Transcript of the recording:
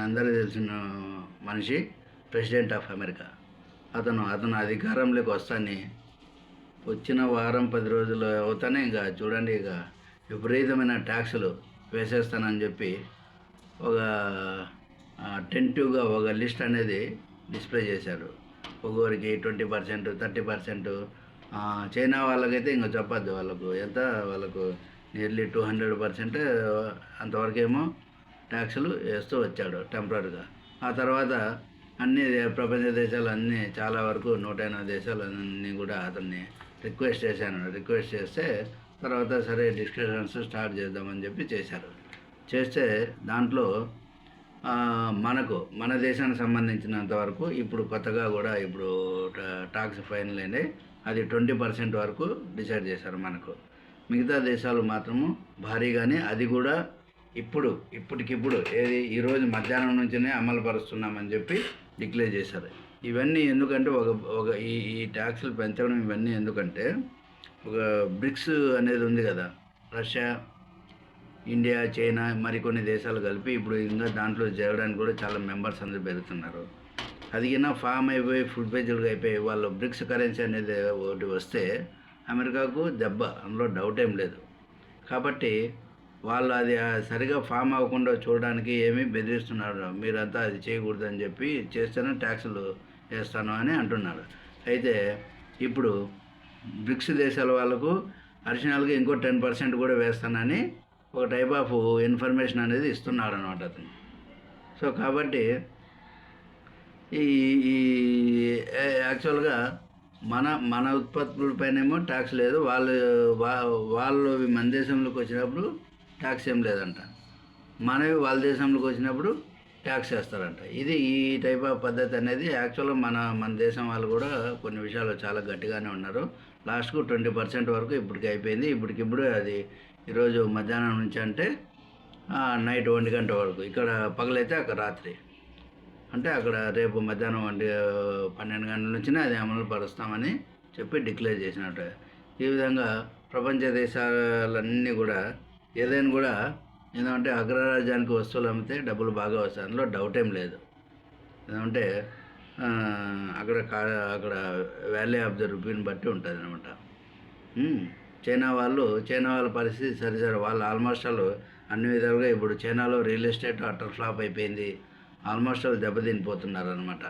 మనందరికీ తెలిసిన మనిషి ప్రెసిడెంట్ ఆఫ్ అమెరికా అతను అతను అధికారంలోకి వస్తానే వచ్చిన వారం పది రోజులు అవుతానే ఇక చూడండి ఇక విపరీతమైన ట్యాక్సులు వేసేస్తానని చెప్పి ఒక టెంటివ్గా ఒక లిస్ట్ అనేది డిస్ప్లే చేశారు ఒక్కొక్కరికి twenty percent thirty percent China వాళ్ళకైతే ఇంకా చెప్పద్దు. వాళ్ళకు ఎంత? వాళ్ళకు నియర్లీ టూ హండ్రెడ్ పర్సెంట్ అంతవరకేమో ట్యాక్సులు వేస్తూ వచ్చాడు టెంపరీగా ఆ తర్వాత అన్ని ప్రపంచ దేశాలు అన్నీ చాలా వరకు నూట ఎనభై దేశాలు అన్నీ కూడా అతన్ని రిక్వెస్ట్ చేశాను. రిక్వెస్ట్ చేస్తే తర్వాత సరే డిస్కషన్స్ స్టార్ట్ చేద్దామని చెప్పి చేశారు. చేస్తే దాంట్లో మనకు మన దేశానికి సంబంధించినంత వరకు ఇప్పుడు కొత్తగా కూడా ఇప్పుడు టా- టాక్స్ ఫైనల్ అయింది అది ట్వంటీ పర్సెంట్ వరకు డిసైడ్ చేశారు మనకు. మిగతా దేశాలు మాత్రము భారీగానే అది కూడా ఇప్పుడు ఇప్పటికిప్పుడు ఏది ఈరోజు మధ్యాహ్నం నుంచినే అమలు పరుస్తున్నామని చెప్పి డిక్లేర్ చేశారు. ఇవన్నీ ఎందుకంటే ఒక ఒక ఈ ఈ ట్యాక్స్లు పెంచడం ఇవన్నీ ఎందుకంటే ఒక బ్రిక్స్ అనేది ఉంది కదా రష్యా ఇండియా చైనా మరికొన్ని దేశాలు కలిపి ఇప్పుడు ఇంకా దాంట్లో చేరడానికి కూడా చాలా మెంబర్స్ అందరూ పెరుగుతున్నారు. అది ఫామ్ అయిపోయి ఫుడ్ పేజీలుగా అయిపోయి వాళ్ళు బ్రిక్స్ కరెన్సీ అనేది ఒకటి వస్తే అమెరికాకు దెబ్బ అందులో డౌట్ ఏం లేదు. కాబట్టి వాళ్ళు అది సరిగా ఫామ్ అవ్వకుండా చూడడానికి ఏమీ బెదిరిస్తున్నారు మీరంతా అది చేయకూడదని చెప్పి చేస్తేనే ట్యాక్సులు వేస్తాను అని అంటున్నారు. అయితే ఇప్పుడు బ్రిక్స్ దేశాల వాళ్ళకు అడిషనల్గా ఇంకో టెన్ పర్సెంట్ కూడా వేస్తానని ఒక టైప్ ఆఫ్ ఇన్ఫర్మేషన్ అనేది ఇస్తున్నాడు అనమాట అతను. సో కాబట్టి ఈ ఈ యాక్చువల్గా మన మన ఉత్పత్తులపైనేమో ట్యాక్స్ లేదు. వాళ్ళు వా- వాళ్ళు మన దేశంలోకి వచ్చినప్పుడు ట్యాక్స్ ఏం లేదంట. మనవి వాళ్ళ దేశంలోకి వచ్చినప్పుడు ట్యాక్స్ వేస్తారంట ఇది ఈ టైప్ ఆఫ్ పద్ధతి అనేది యాక్చువల్గా మన మన దేశం వాళ్ళు కూడా కొన్ని విషయాలు చాలా గట్టిగానే ఉన్నారు. లాస్ట్కు ట్వంటీ పర్సెంట్ వరకు ఇప్పటికి అయిపోయింది. ఇప్పటికిప్పుడు అది ఈరోజు మధ్యాహ్నం నుంచి అంటే నైట్ ఒంటి గంట వరకు. ఇక్కడ పగలైతే అక్కడ రాత్రి. అంటే అక్కడ రేపు మధ్యాహ్నం వంటి పన్నెండు గంటల నుంచినే అది అమలు పరుస్తామని చెప్పి డిక్లేర్ చేసినట్టు. ఈ విధంగా ప్రపంచ దేశాలన్నీ కూడా ఏదైనా కూడా ఏంటంటే అగ్రరాజ్యానికి వస్తువులు అమ్మితే డబ్బులు బాగా వస్తాయి. అందులో డౌట్ ఏం లేదు. ఎందుకంటే అక్కడ కా అక్కడ వాల్యూ ఆఫ్ ద రూపీని బట్టి ఉంటుంది అనమాట చైనా వాళ్ళు చైనా వాళ్ళ పరిస్థితి సరి సరే వాళ్ళు ఆల్మోస్ట్ వాళ్ళు అన్ని విధాలుగా ఇప్పుడు చైనాలో రియల్ ఎస్టేట్ అటర్ ఫ్లాప్ అయిపోయింది. ఆల్మోస్ట్ వాళ్ళు దెబ్బతినిపోతున్నారు అనమాట